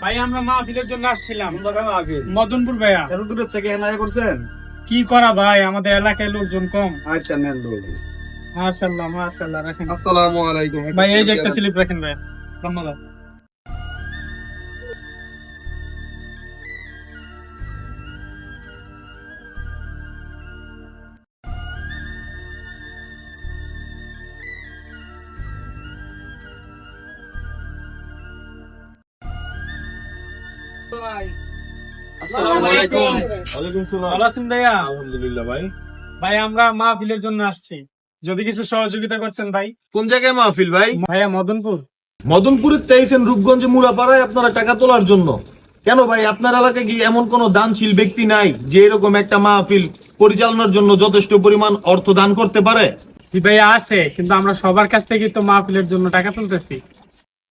ভাই আমরা মাহফিলের জন্য আসছিলাম? মদনপুর ভাইয়া। এত দূরের থেকে এনায়া করছেন? কি করা ভাই? আমাদের এলাকায় লোকজন কম। আচ্ছা নেন রাখেন। আসসালামু আলাইকুম। ভাই এই যে একটা স্লিপ রাখেন ভাই। ধন্যবাদ। আলহামদুলিল্লাহ ভাই। ভাই আমরা মাহফিলের জন্য আসছি। যদি কিছু সহযোগিতা করতেন ভাই। কোন জায়গায় মাহফিল ভাই? ভাইয়া মদনপুর। মদনপুরের তেইছেন রূপগঞ্জে মুড়াপাড়ায় আপনারা টাকা তোলার জন্য। কেন ভাই? আপনার এলাকায় কি এমন কোন দানশীল ব্যক্তি নাই যে এরকম একটা মাহফিল পরিচালনার জন্য যথেষ্ট পরিমাণ অর্থ দান করতে পারে? জি ভাইয়া আছে। কিন্তু আমরা সবার কাছ থেকে তো মাহফিলের জন্য টাকা তুলতেছি।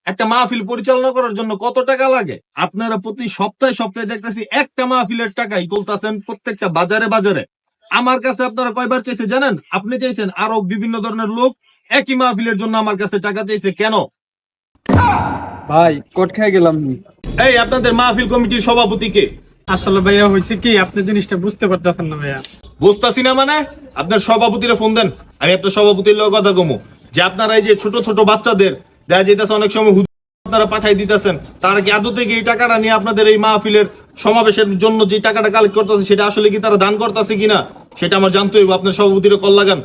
একটা মাহফিল পরিচালনা করার জন্য কত টাকা লাগে? আপনারা প্রতি সপ্তাহে সপ্তাহে দেখতেছি একটা মাহফিলের টাকাই তুলতেছেন প্রত্যেকটা বাজারে বাজারে। আমার কাছে আপনারা কয়বার চাইছে জানেন? আপনি চাইছেন আরও বিভিন্ন ধরনের লোক একই মাহফিলের জন্য আমার কাছে টাকা চাইছে কেন? ভাই কোট খেয়ে গেলাম এই আপনাদের মাহফিল কমিটির সভাপতি কে? আসলে ভাইয়া হয়েছে কি আপনি জিনিসটা বুঝতে পারতেছেন না ভাইয়া। বুঝতাছি না মানে? আপনার সভাপতিরে ফোন দেন আমি আপনার সভাপতির লগে কথা কমু। যে আপনারা এই যে ছোট ছোট বাচ্চাদের দেখা যেতেছে অনেক সময় আপনারা পাঠাই দিতেছেন। তারা কি আদৌ থেকে এই টাকাটা নিয়ে আপনাদের এই মাহফিলের সমাবেশের জন্য যে টাকাটা কালেক্ট করতেছে সেটা আসলে কি তারা দান করতেছে কিনা? সেটা আমার জানতে হইব। আপনার সভাপতিরে কল লাগান।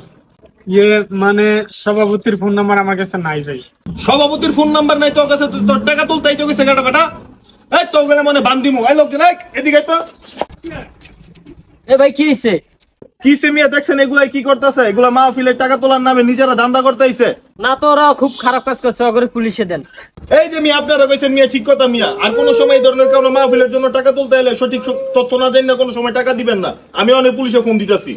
ইয়ে মানে সভাপতির ফোন নাম্বার আমার কাছে নাই ভাই। সভাপতির ফোন নাম্বার নাই তোর কাছে? তো- তোর টাকা তুলতেই তো গেছে গাটা বেটা এই তো গেলে মানে বান্দিমু এই লোকজন এদিকে তো। এ ভাই কি হয়েছে কি মিয়া দেখছেন এগুলাই কি করতেছে? এগুলা মাহফিলের টাকা তোলার নামে নিজেরা ধান্দা করতেছে না তো ওরা খুব খারাপ কাজ করছে ওগুলো পুলিশে দেন। এই যে মিয়া আপনারা কইছেন মিয়া ঠিক কথা মিয়া। আর কোন সময় এই ধরনের কোনো মাহফিলের জন্য টাকা তুলতে এলে সঠিক তথ্য না জানি না কোনো সময় টাকা দিবেন না। আমি অনেক পুলিশে ফোন দিতেছি।